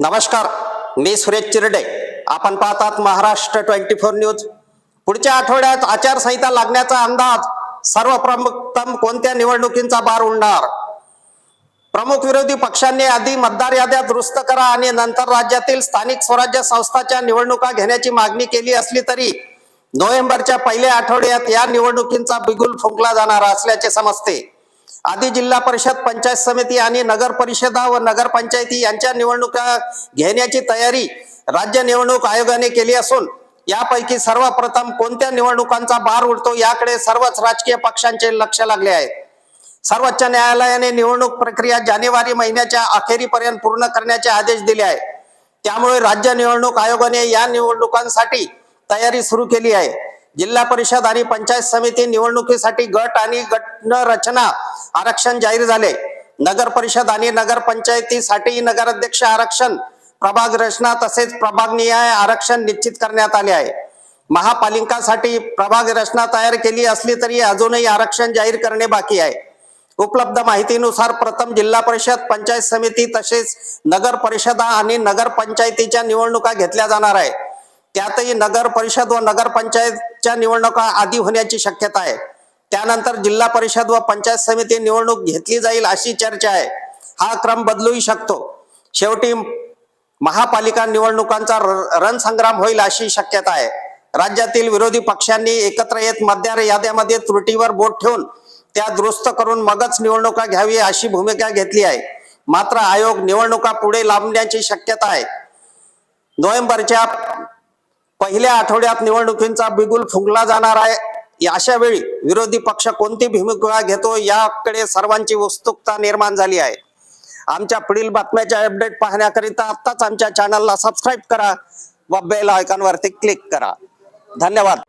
नमस्कार मी सुरेश चिरडे. आपण पाहतात महाराष्ट्र ट्वेंटी फोर न्यूज. पुढच्या आठवड्यात आचारसंहिता लागण्याचा अंदाज सर्वप्रथम कोणत्या निवडणुकींचा बार उडणार? प्रमुख विरोधी पक्षांनी आधी मतदार याद्या दुरुस्त करा आणि नंतर राज्यातील स्थानिक स्वराज्य संस्थाच्या निवडणुका घेण्याची मागणी केली असली तरी नोव्हेंबरच्या पहिल्या आठवड्यात या निवडणुकींचा बिगुल फुंकला जाणार असल्याचे समजते. आधी जिल्हा परिषद पंचायत समिती आणि नगर परिषदा व नगरपंचायती यांच्या निवडणुका घेण्याची तयारी राज्य निवडणूक आयोगाने केली असून यापैकी सर्वप्रथम कोणत्या निवडणुकांचा भार उडतो याकडे सर्वच राजकीय पक्षांचे लक्ष लागले आहे. सर्वोच्च न्यायालयाने निवडणूक प्रक्रिया जानेवारी महिन्याच्या अखेरीपर्यंत पूर्ण करण्याचे आदेश दिले आहे. त्यामुळे राज्य निवडणूक आयोगाने या निवडणुकांसाठी तयारी सुरू केली आहे. जिल्हा परिषद आणि पंचायत समिती निवडणुकीसाठी गट आणि गट रचना आरक्षण जाहीर झाले. नगर परिषद आणि नगर पंचायतीसाठी नगराध्यक्ष आरक्षण प्रभाग रचना तसेच प्रभाग निहाय आरक्षण निश्चित करण्यात आले आहे. महापालिकांसाठी प्रभाग रचना तयार केली असली तरी अजूनही आरक्षण जाहीर करणे बाकी आहे. उपलब्ध माहितीनुसार प्रथम जिल्हा परिषद पंचायत समिती तसेच नगर परिषदा आणि नगर पंचायतीच्या निवडणुका घेतल्या जाणार आहे. त्यातही नगर परिषद व नगर पंचायतच्या निवडणुका आधी होण्याची शक्यता आहे. त्यानंतर जिल्हा परिषद व पंचायत समिती निवडणूक घेतली जाईल अशी चर्चा आहे. हा क्रम बदलूही शकतो. शेवटी महापालिका निवडणुकांचा र- रणसंग्राम होईल अशी शक्यता आहे. राज्यातील विरोधी पक्षांनी एकत्र येत मतदार याद्यामध्ये त्रुटीवर बोट ठेवून त्या दुरुस्त करून मगच निवडणुका घ्यावी अशी भूमिका घेतली आहे. मात्र आयोग निवडणुका पुढे लांबण्याची शक्यता आहे. नोव्हेंबरच्या पहिल्या आठवड्यात निवडणुकींचा बिगुल फुंकला जाणार आहे. अशा वेळी विरोधी पक्ष कोणती भूमिका घेतो याकडे सर्वांची उत्सुकता निर्माण झाली आहे. आमच्या पुढील बातम्याच्या अपडेट पाहण्याकरिता आत्ताच आमच्या चॅनलला सबस्क्राईब करा व बेल आयकॉनवरती क्लिक करा. धन्यवाद.